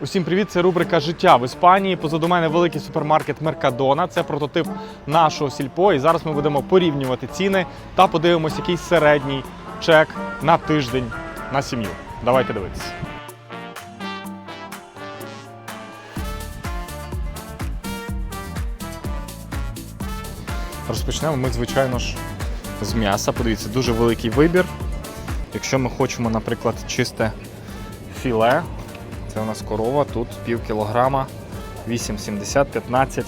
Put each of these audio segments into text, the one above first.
Усім привіт! Це рубрика Життя в Іспанії. Позаду мене великий супермаркет Меркадона. Це прототип нашого сільпо. І зараз ми будемо порівнювати ціни та подивимося, який середній чек на тиждень на сім'ю. Давайте дивитися. Розпочнемо ми, звичайно ж, з м'яса. Подивіться, дуже великий вибір. Якщо ми хочемо, наприклад, чисте філе, це у нас корова, тут пів кілограма, 8,70, 15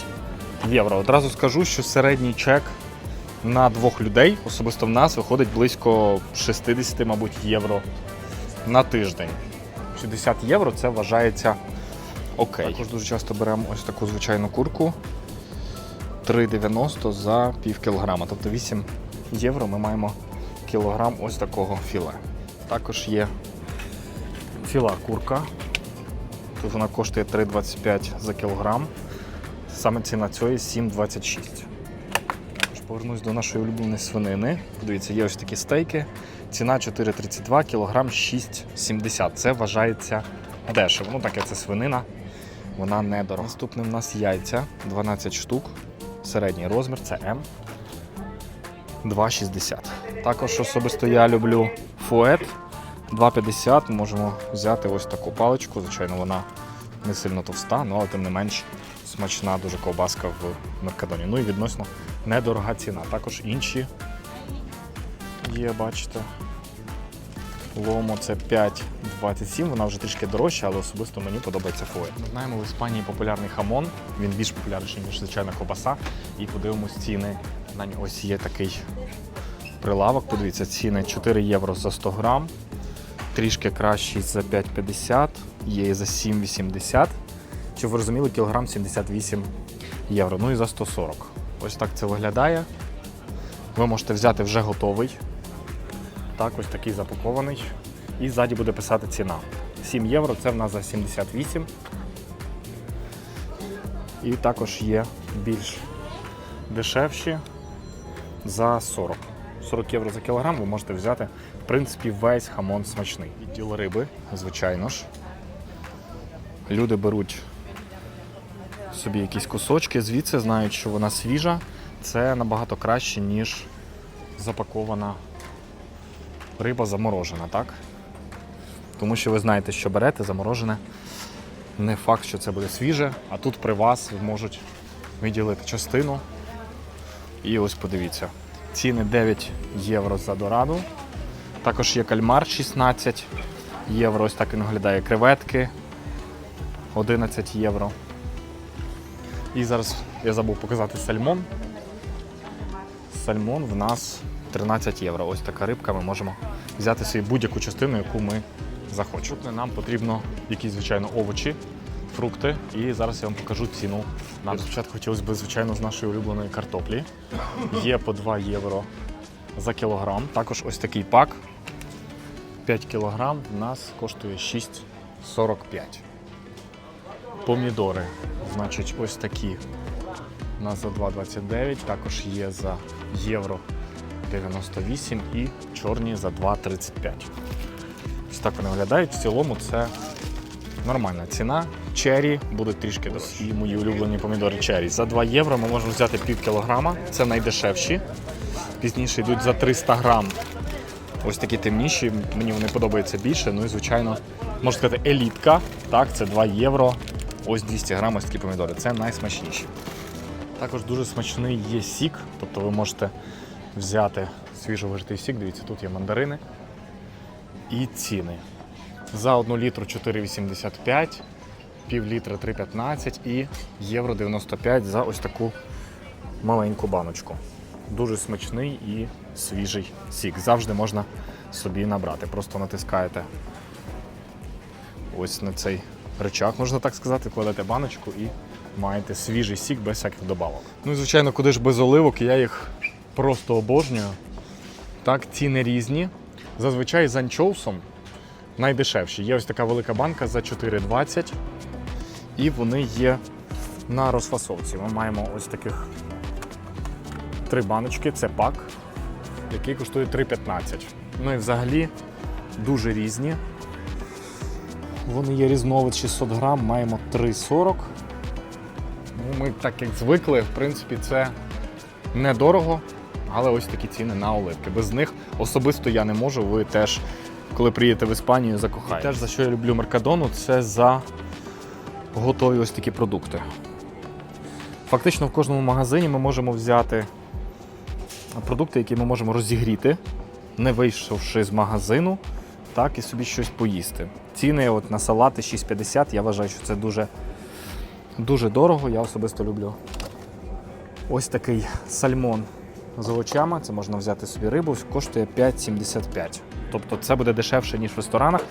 євро. Одразу скажу, що середній чек на двох людей, особисто в нас, виходить близько 60, мабуть, євро на тиждень. 60 євро це вважається окей. Також дуже часто беремо ось таку звичайну курку. 3,90 за пів кілограма. Тобто 8 євро ми маємо кілограм ось такого філе. Також є філа курка. Тут вона коштує 3,25 за кілограм. Саме ціна цієї 7,26. Також Повернусь до нашої улюбленої свинини. Дивіться, є ось такі стейки. Ціна 4,32, кілограм 6,70. Це вважається дешево. Ну, так як це свинина, вона недорога. Наступне в нас яйця 12 штук. Середній розмір це М. 2,60. Також особисто я люблю фует 2,50. Ми можемо взяти ось таку паличку. Звичайно, вона не сильно товста, ну, але тим не менш смачна дуже ковбаска в Меркадоні. Ну і відносно недорога ціна. Також інші є, бачите. Ломо це 5,27, вона вже трішки дорожча, але особисто мені подобається фует. Ми знаємо, в Іспанії популярний хамон, він більш популярніший, ніж звичайна ковбаса. І подивимось ціни на нього. Ось є такий прилавок. Подивіться, ціни 4 євро за 100 грам, трішки кращий за 5,50, є і за 7,80. Щоб ви розуміли, кілограм 78 євро. Ну і за 140. Ось так це виглядає. Ви можете взяти вже готовий. Так, ось такий запакований. І ззаді буде писати ціна. 7 євро це в нас за 78. І також є більш дешевші за 40. 40 євро за кілограм ви можете взяти, принципі, весь хамон смачний. Відділ риби, звичайно ж. Люди беруть собі якісь кусочки, звідси знають, що вона свіжа. Це набагато краще, ніж запакована риба заморожена, так? Тому що ви знаєте, що берете заморожене. Не факт, що це буде свіже, а тут при вас можуть виділити частину. І ось подивіться. Ціни 9 євро за дораду. Також є кальмар 16 євро. Ось так він виглядає. Креветки 11 євро. І зараз я забув показати сальмон. Сальмон в нас 13 євро. Ось така рибка. Ми можемо взяти собі будь-яку частину, яку ми захочемо. Нам потрібно якісь, звичайно, овочі, фрукти. І зараз я вам покажу ціну. Нам спочатку хотілося б, звичайно, з нашої улюбленої картоплі. Є по 2 євро за кілограм. Також ось такий пак. 5 кілограм в нас коштує 6,45. Помідори, значить, ось такі. У нас за 2,29, також є за євро 98 і чорні за 2,35. Ось так вони виглядають. В цілому це нормальна ціна. Чері будуть трішки дорожчі. Мої улюблені помідори чері. За 2 євро ми можемо взяти пів кілограма. Це найдешевші. Пізніше йдуть за 300 грам. Ось такі темніші. Мені вони подобаються більше. Ну і звичайно, можна сказати, елітка. Так, це 2 євро. Ось 200 грам ось такі помідори. Це найсмачніші. Також дуже смачний є сік, тобто ви можете взяти свіжовижитий сік. Дивіться, тут є мандарини і ціни. За 1 літру 4,85, пів літра 3,15 і євро 95 за ось таку маленьку баночку. Дуже смачний і свіжий сік. Завжди можна собі набрати. Просто натискаєте ось на цей рычаг, можна так сказати, кладете баночку і маєте свіжий сік без всяких добавок. Ну і звичайно, куди ж без оливок, я їх просто обожнюю. Так, ціни різні. Зазвичай з анчоусом найдешевші. Є ось така велика банка за 4,20. І вони є на розфасовці. Ми маємо ось таких три баночки, це пак, який коштує 3,15. Ну і взагалі дуже різні. Вони є різновид 600 грам, маємо 3,40. Ну, ми так як звикли, в принципі, це недорого, але ось такі ціни на оливки. Без них особисто я не можу. Ви теж, коли приїдете в Іспанію, закохаєте. Теж за що я люблю Меркадону, це за готові ось такі продукти. Фактично в кожному магазині ми можемо взяти продукти, які ми можемо розігріти, не вийшовши з магазину, так і собі щось поїсти. Ціни от на салати 6,50, я вважаю, що це дуже, дуже дорого. Я особисто люблю. Ось такий сальмон з овочами. Це можна взяти собі рибу, коштує 5,75. Тобто це буде дешевше, ніж в ресторанах.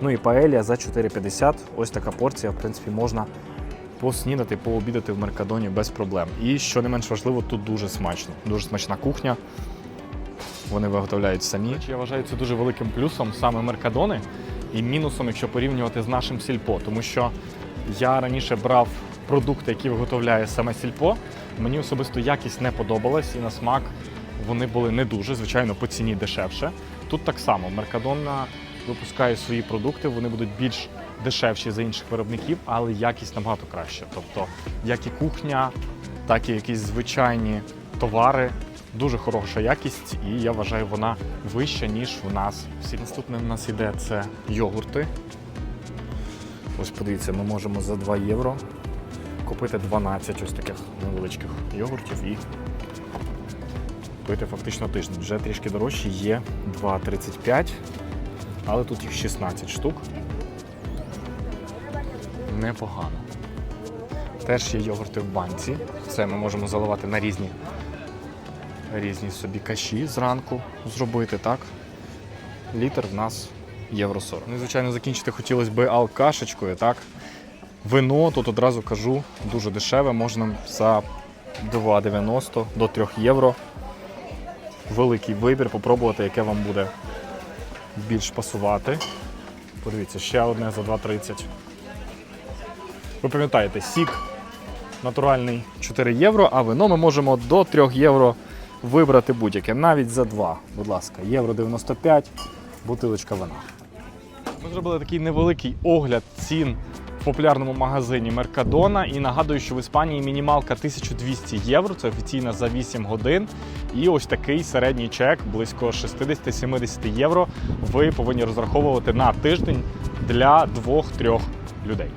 Ну і паелія за 4,50. Ось така порція, в принципі, можна поснідати, пообідати в Меркадоні без проблем. І що не менш важливо, тут дуже смачно. Дуже смачна кухня. Вони виготовляють самі. Я вважаю це дуже великим плюсом саме Меркадони і мінусом, якщо порівнювати з нашим сільпо. Тому що я раніше брав продукти, які виготовляє саме сільпо. Мені особисто якість не подобалась і на смак вони були не дуже, звичайно, по ціні дешевше. Тут так само Меркадона випускає свої продукти, вони будуть більш дешевші за інших виробників, але якість набагато краща. Тобто, як і кухня, так і якісь звичайні товари. Дуже хороша якість, і я вважаю, вона вища, ніж в нас. Всі наступне в нас іде це йогурти. Ось подивіться, ми можемо за 2 євро купити 12 ось таких невеличких йогуртів і пити фактично тиждень. Вже трішки дорожчі є 2,35, але тут їх 16 штук. Непогано. Теж є йогурти в банці. Це ми можемо заливати на різні, різні собі каші зранку зробити, так? Літр в нас євро 40. Ну і, звичайно, закінчити хотілося б алкашечкою, так? Вино, тут одразу кажу, дуже дешеве, можна за 2,90 до 3 євро. Великий вибір, попробувати, яке вам буде більш пасувати. Подивіться, ще одне за 2,30. Ви пам'ятаєте, сік натуральний 4 євро, а вино ми можемо до 3 євро вибрати будь-яке, навіть за 2, будь ласка, євро 95, бутилочка вина. Ми зробили такий невеликий огляд цін в популярному магазині Меркадона. І нагадую, що в Іспанії мінімалка 1200 євро, це офіційно за 8 годин. І ось такий середній чек близько 60-70 євро. Ви повинні розраховувати на тиждень для 2-3 людей.